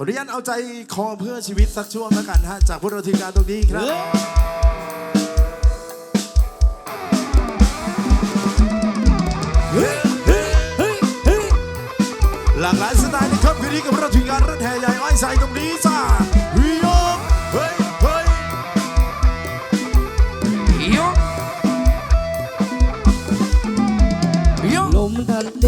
ขออนุญาตเอาใจคอเพื่อชีวิตสักช่วงแล้วกันฮะจากพวกเราทีมงานตรงนี้ครับเฮ้ยเฮ้ยเฮ้ยเฮ้ยหลากหลายสไตล์ในค่ำคืนนี้กับพวกเราทีมงานรถแห่ใหญ่อ้อยใสตรงนี้จ้าวิโยมเฮ้ยเฮ้ยยกยกลมทะเล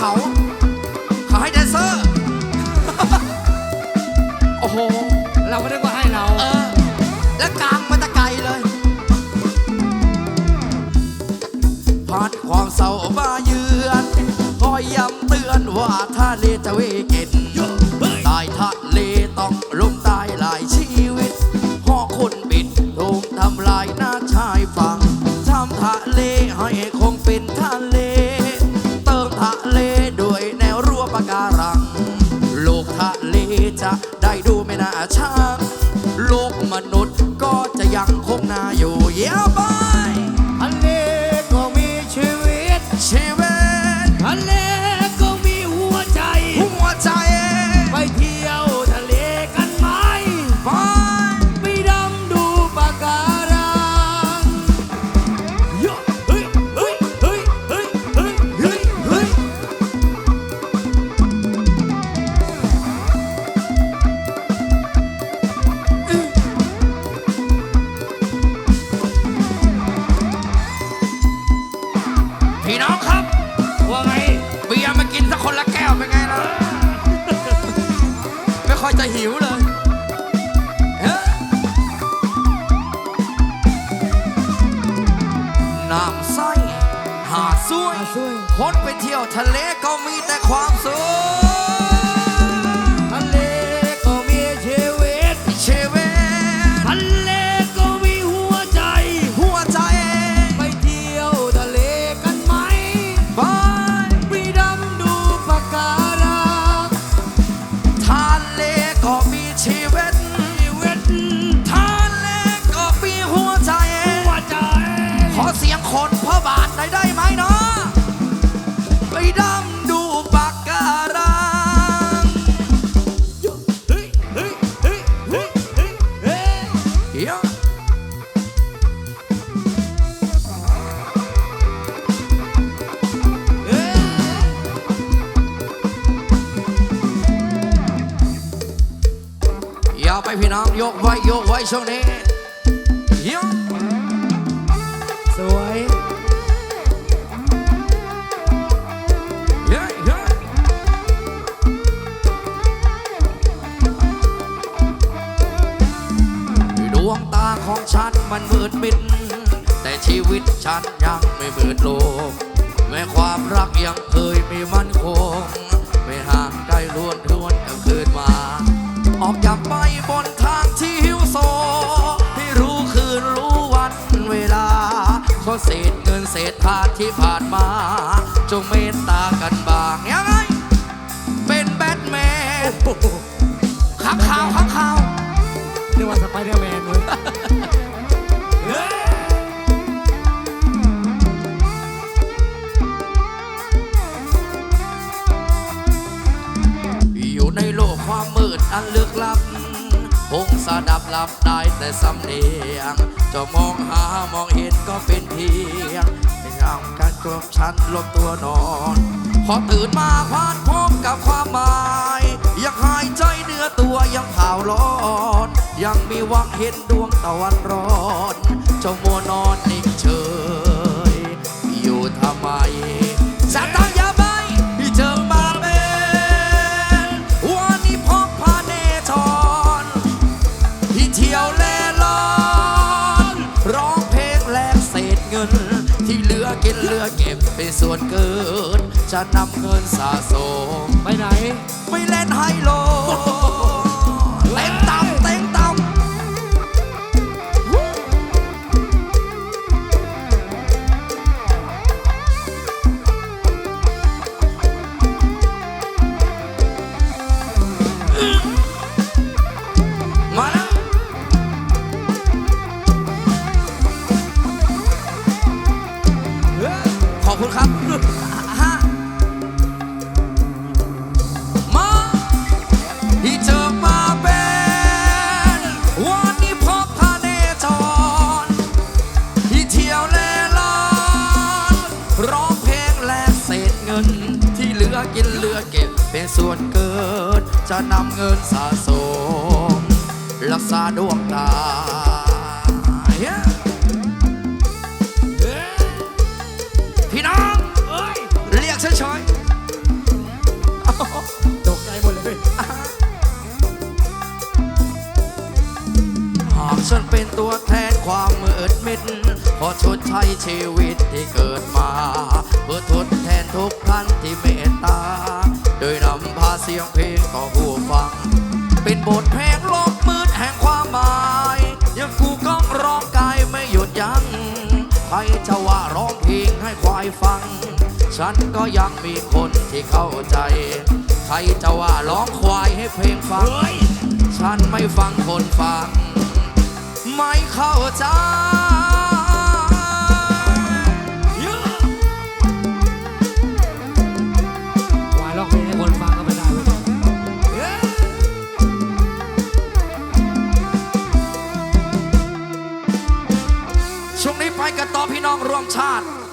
เป็นภูเขา เขาให้แดนเซอร์ โอ้โห เราไม่ได้ว่าให้เรา เออ แล้วกลางมาตะไกลเลยพัดความเศร้ามาเยือนคอยย้ำเตือนว่าทะเลจะเวกเน เลจะได้ดูไม่น่าช้างโลกมนุษย์ก็จะยังคงน่าอยู่เยี่ยม จะหิวเลยเฮ้ยน้ำใสหาดสวยอาซุยคนไปเที่ยวทะเลก็มีแต่ความสุข พี่น้องยกไว้ยกไว้ช่วงนี้ยะสวยเฮ้เฮ้ยดวงตาของฉันมันมืดมิด แต่ชีวิตฉันยังไม่มืดโลกแม้ความรักยังเคยมีมันคง ไม่ห่างไกลล้วนทวน เพราะเศษเงินเศษทานที่ผ่านมา จงเมตตากันบางยังไง เป็นแบทแมนข้างข่าวข้างข่าวเรียกว่าสไปเดอร์แมนเลยเฮ้ยอยู่ในโลกความมืดอันลึกลับ คงสะดับหลับได้แต่สำเนียง จะมองหามองเห็นก็เป็นเพียงเป็นเงาการกลมชันลบตัวนอน พอตื่นมาพานพบกับความหมาย ยังหายใจเนื้อตัวยังเผาร้อน ยังมีหวังเห็นดวงตะวันร้อนเจ้ามัวนอนนิ่ง ที่เหลือกินเหลือเก็บเป็นส่วนเกิน จะนำเงินสะสม ไปไหนไปเล่นไฮโล คุณครับฮะมาที่เจอมาเป็นวันนี้พบพาเนจรที่เที่ยวเล่ร่อนร้องเพลงแลกเศษเงิน ที่เหลือกินเหลือเก็บเป็นส่วนเกิน จะนำเงินสะสม รักษาดวงตา ฉันเป็นตัวแทนความมืดมิดขอชดใช้ชีวิตที่เกิดมา เพื่อทดแทนทุกท่านที่เมตตา โดยนำพาเสียงเพลงต่อผู้ฟัง เป็นบทเพลงโลกมืดแห่งความหมายยังกูก้องร้องกายไม่หยุดยัง้งใครจะว่าร้องเพลงให้ควายฟัง ฉันก็ยังมีคนที่เข้าใจ ใครจะว่าร้องควายให้เพลงฟัง ฉันไม่ฟังคนฟัง ไม่เข้าใจวายร้องเพลงให้คนฟังก็ไม่ได้เว้ยช่วงนี้ไปกันต่อพี่น้องร่วมชาติ